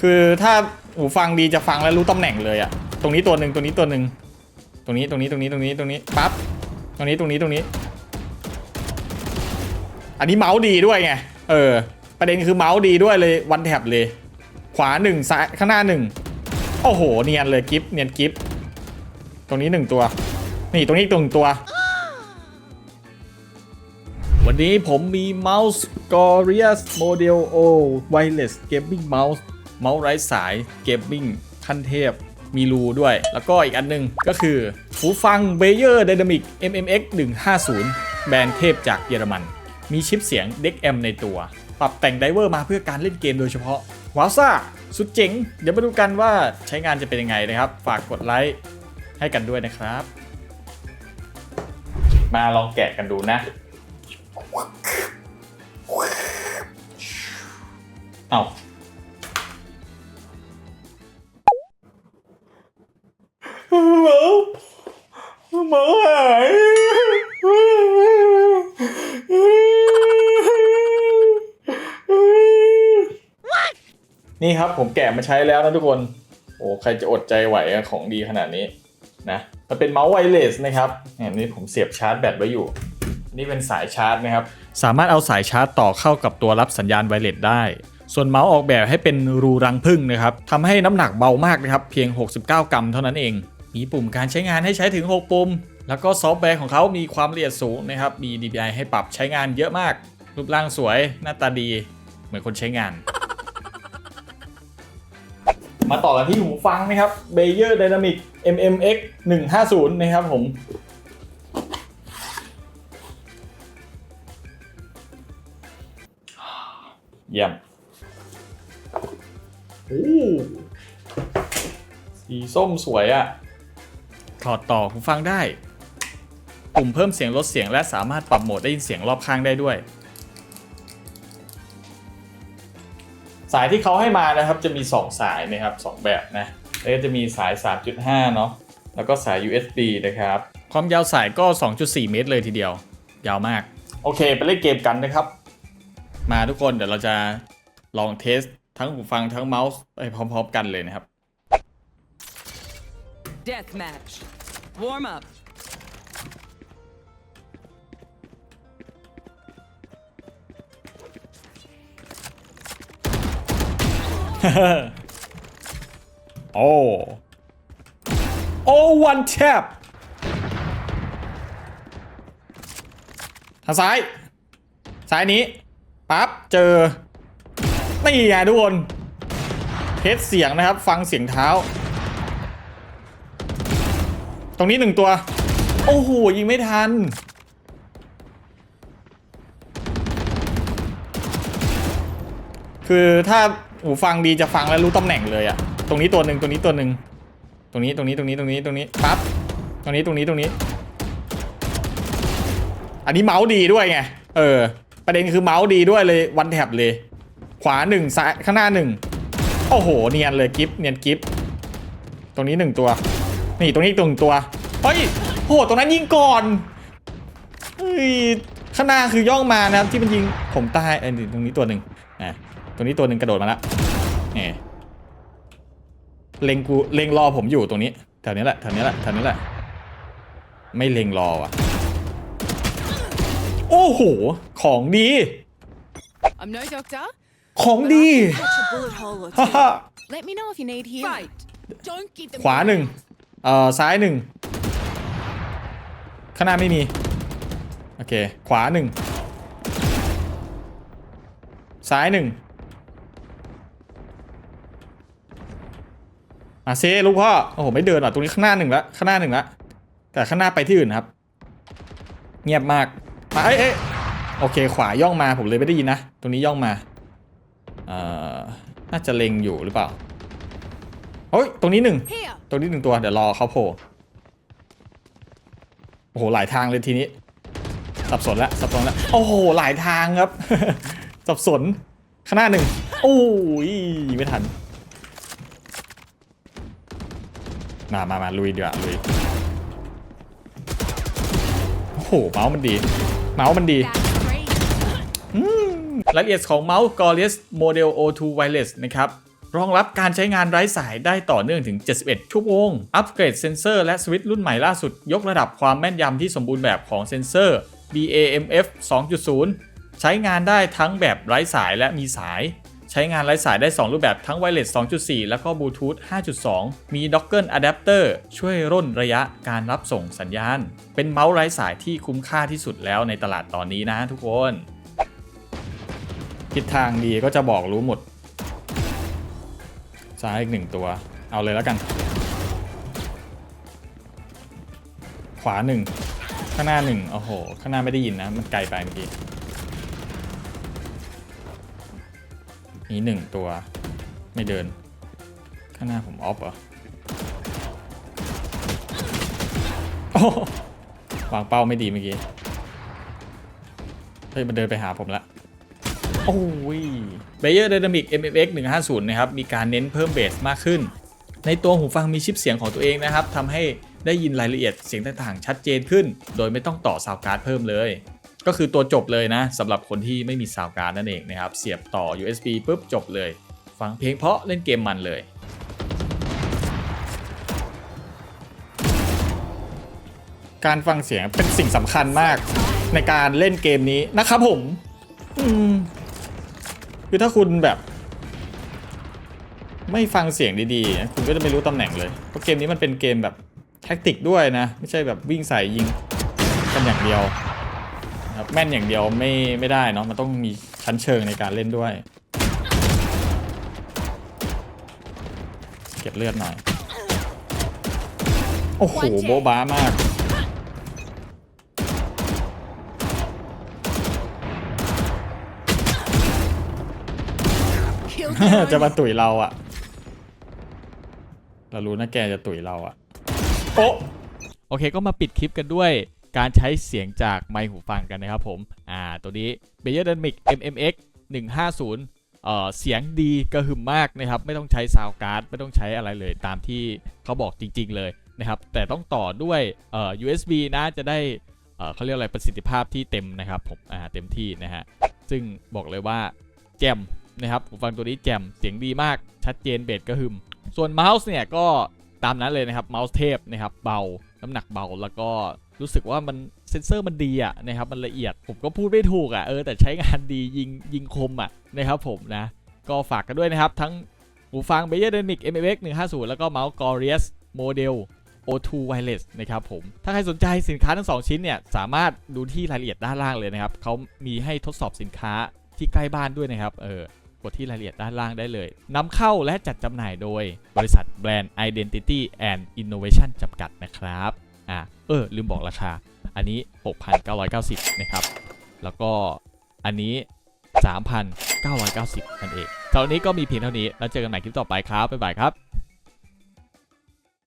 คือถ้าหูฟังดีจะฟังแล้วรู้ตำแหน่งเลยอะตรงนี้ตัวหนึ่งตรงนี้ตัวหนึ่งตรงนี้ตรงนี้ตรงนี้ตรงนี้ตรงนี้ปั๊บตรงนี้ตรงนี้ตรงนี้ อันนี้เมาส์ดีด้วยไงเออ ประเด็นคือเมาส์ดีด้วยเลยวันแท็บเลย ขวาหนึ่งซ้ายข้างหน้าหนึ่งโอ้โหเนียนเลยกิฟเนียนกิฟตรงนี้หนึ่งตัว นี่ตรงนี้ตัวหนึ่งตัว วันนี้ผมมีเมาส์ Glorious Model O Wireless Gaming Mouse เมาส์ไร้สายเกมมิ่งขั้นเทพมีรูด้วย แล้วก็อีกอันหนึงก็คือหูฟัง Bayer Dynamic MMX 150 แบรนด์เทพจากเยอรมัน มีชิปเสียง DEC M ในตัว ปรับแต่งไดเวอร์มาเพื่อการเล่นเกมโดยเฉพาะว้าวซ่าสุดเจ๋ง เดี๋ยวมาดูกันว่าใช้งานจะเป็นยังไงนะครับ ฝากกดไลค์ให้กันด้วยนะครับ มาลองแกะกันดูนะ เอา เมาหายนี่ครับผมแกะมาใช้แล้วนะทุกคน โอ้ใครจะอดใจไหวอะของดีขนาดนี้นะมันเป็นเมาส์ไวเลสนะครับเนี่ยนี่ผมเสียบชาร์จแบตไว้อยู่ นี่เป็นสายชาร์จนะครับ สามารถเอาสายชาร์จต่อเข้ากับตัวรับสัญญาณไวเลสได้ ส่วนเมาส์ออกแบบให้เป็นรูรังผึ้งนะครับทำให้น้ำหนักเบามากนะครับ เพียง 69 กรัมเท่านั้นเอง มีปุ่มการใช้งานให้ใช้ถึง 6 ปุ่ม แล้วก็ซอฟต์แวร์ของเขามีความละเอียดสูงนะครับ มี DPI ให้ปรับใช้งานเยอะมาก รูปร่างสวย หน้าตาดี เหมือนคนใช้งาน มาต่อกันที่หูฟังนะครับ Bayer Dynamic MMX 150 นะครับผมเยี่ยมโอ้สีส้มสวยอะ่ะ ถอดต่อหูฟังได้ ปุ่มเพิ่มเสียงลดเสียงและสามารถปรับโหมดได้ยินเสียงรอบข้างได้ด้วย สายที่เขาให้มานะครับจะมี 2 สายนะครับ 2 แบบนะแล้วก็จะมีสาย 3.5 เนาะแล้วก็สาย USB นะครับ ความยาวสายก็ 2.4 เมตรเลยทีเดียว ยาวมาก โอเค ไปเล่นเกมกันนะครับ มาทุกคนเดี๋ยวเราจะลองเทสทั้งหูฟังทั้งเมาส์ไปพร้อมๆกันเลยนะครับ Deathmatch. Warm up. โอ้โอ้วันแทบทางซ้าย ซ้ายนี้ ปั๊บ เจอ นี่ไงทุกคน เทสเสียงนะครับ ฟังเสียงเท้า ตรงนี้หนึ่งตัว โอ้โหยิงไม่ทัน คือถ้าหูฟังดีจะฟังแล้วรู้ตำแหน่งเลยอะตรงนี้ตัวหนึ่งตรงนี้ตัวหนึ่งตรงนี้ตรงนี้ตรงนี้ตรงนี้ตรงนี้ปั๊บตรงนี้ตรงนี้ตรงนี้ อันนี้เมาส์ดีด้วยไงเออ ประเด็นคือเมาส์ดีด้วยเลยวันแท็บเลย ขวาหนึ่งซ้ายข้างหน้าหนึ่งโอ้โห เนียนเลยกิฟเนียนกิฟตรงนี้หนึ่งตัว นี่ตรงนี้อีกตัวหนึ่งตัวเฮ้ยโหตรงนั้นยิงก่อนเฮ้ยข้างหน้าคือย่องมานะครับที่มันยิงผมตายเออตรงนี้ตัวหนึ่งอะตัวนี้ตัวหนึ่งกระโดดมาแล้วนี่เล็งกูเล็งรอผมอยู่ตรงนี้แถวนี้แหละแถวนี้แหละแถวนี้แหละ ไม่เล็งรอว่ะโอ้โห ของดี I'm no doctor, ของดี catch a bullet hole or ฮ่า two. ฮ่า Let me know if you need healing. Fight. Don't give them ขวาหนึ่ง เอ่อซ้ายหนึ่งข้างหน้าไม่มี โอเค ขวาหนึ่งซ้ายหนึ่งมาเซลูกพ่อโอ้โหไม่เดินอะตรงนี้ข้างหน้าหนึ่งละข้างหน้าหนึ่งละแต่ข้างหน้าไปที่อื่นครับ เงียบมากมาเอ้ยเอ้ยโอเค ขวาย่องมาผมเลยไม่ได้ยินนะ ตรงนี้ย่องมาเอ่อน่าจะเล็งอยู่หรือเปล่า เฮ้ยตรงนี้หนึ่ง Here. ตรงนี้หนึ่งตัวเดี๋ยวรอเขาโผล่โอ้โหหลายทางเลยทีนี้ สับสนแล้วสับสนแล้วโอ้โหหลายทางครับ สับสนข้างหน้าหนึ่งโอ้ยไม่ทัน มามามาลุยดีกว่าลุยโอ้โหเมาส์มันดี เมาส์มันดี That's great. รายละเอียดของเมาส์ Glorious Model O2 Wireless นะครับ รองรับการใช้งานไร้สายได้ต่อเนื่องถึง 71 ชั่วโมง อัปเกรดเซนเซอร์และสวิตช์รุ่นใหม่ล่าสุด ยกระดับความแม่นยำที่สมบูรณ์แบบของเซนเซอร์ BAMF 2.0 ใช้งานได้ทั้งแบบไร้สายและมีสาย ใช้งานไร้สายได้ 2 รูปแบบทั้งไวเลส 2.4 แล้วก็บลูทูธ 5.2 มีด็อกเกิลอะแดปเตอร์ช่วยร่นระยะการรับส่งสัญญาณ เป็นเมาส์ไร้สายที่คุ้มค่าที่สุดแล้วในตลาดตอนนี้นะทุกคน ทิศทางดีก็จะบอกรู้หมด ซ้ายอีกหนึ่งตัว เอาเลยแล้วกัน ขวาหนึ่งข้างหน้าหนึ่งโอ้โห ข้างหน้าไม่ได้ยินนะ มันไกลไปเมื่อกี้นี่หนึ่งตัว ไม่เดิน ข้างหน้าผมออฟเหรอโอ้วางเป้าไม่ดีเมื่อกี้ เฮ้ย มันเดินไปหาผมละ โอ้ย Bayer Dynamic MFX 150 นะครับ มีการเน้นเพิ่มเบสมากขึ้น ในตัวหูฟังมีชิปเสียงของตัวเองนะครับทำให้ได้ยินรายละเอียดเสียงต่างๆ ชัดเจนขึ้น โดยไม่ต้องต่อซาวการ์ดเพิ่มเลย ก็คือตัวจบเลยนะสำหรับคนที่ไม่มีซาวการ์ดนั่นเองนะครับ เสียบต่อ USB ปุ๊บจบเลย ฟังเพลงเพราะเล่นเกมมันเลยการฟังเสียงเป็นสิ่งสำคัญมากในการเล่นเกมนี้นะครับผม อืม คือถ้าคุณแบบ ไม่ฟังเสียงดีๆ คุณก็จะไม่รู้ตำแหน่งเลย เพราะเกมนี้มันเป็นเกมแบบแท็กติกด้วยนะ ไม่ใช่แบบวิ่งใส่ยิงกันอย่างเดียวนะครับแม่นอย่างเดียวไม่ไม่ได้เนาะมันต้องมีชั้นเชิงในการเล่นด้วย เก็บเลือดหน่อย โอ้โหโบ๊ะบ้ามาก จะมา one. ตุ๋ยเราอะเรารู้นะแกจะตุ๋ยเราอะโอ้โอเคก็มาปิดคลิปกันด้วยการใช้เสียงจากไมค์หูฟังกันนะครับผม อ่า ตัวนี้ b e y e r Dynamic MMX 150เอ่อเสียงดีกระหึ่มมากนะครับ ไม่ต้องใช้ซาวการ์ดไม่ต้องใช้อะไรเลยตามที่เขาบอกจริง ๆ เลยนะครับ แต่ต้องต่อด้วยเอ่อ USB นะจะได้เอ่อเขาเรียกอะไรประสิทธิภาพที่เต็มนะครับผม อ่า เต็มที่นะฮะ ซึ่งบอกเลยว่าแจ่ม นะครับหูฟังตัวนี้แจ่มเสียงดีมากชัดเจนเบสกระหึ่มส่วนเมาส์เนี่ยก็ตามนั้นเลยนะครับเมาส์เทพนะครับเบาน้ำหนักเบาแล้วก็รู้สึกว่ามันเซนเซอร์มันดีอะนะครับมันละเอียดผมก็พูดไม่ถูกอะเออแต่ใช้งานดียิงยิงคมอะนะครับผมนะ ก็ฝากกันด้วยนะครับ ทั้งหูฟัง b e y e r Dynamic MFX 150 แล้วก็เมาส์ Glorious Model O2 Wireless นะครับผม ถ้าใครสนใจสินค้าทั้ง 2 ชิ้นเนี่ย สามารถดูที่รายละเอียดด้านล่างเลยนะครับ เขามีให้ทดสอบสินค้าที่ใกล้บ้านด้วยนะครับ เออ ดที่รายละเอียดด้านล่างได้เลยนำเข้าและจัดจำหน่ายโดยบริษัทแบรนด์ Identity and Innovation จำกัดนะครับอ่าเออ ลืมบอกราคา อันนี้ 6,990 นะครับ แล้วก็อันนี้ 3,990 นั่นเองตอนนี้ก็มีเพียงเท่านี้ แล้วเจอกันใหม่คลิปต่อไปครับ บ๊ายบายครับ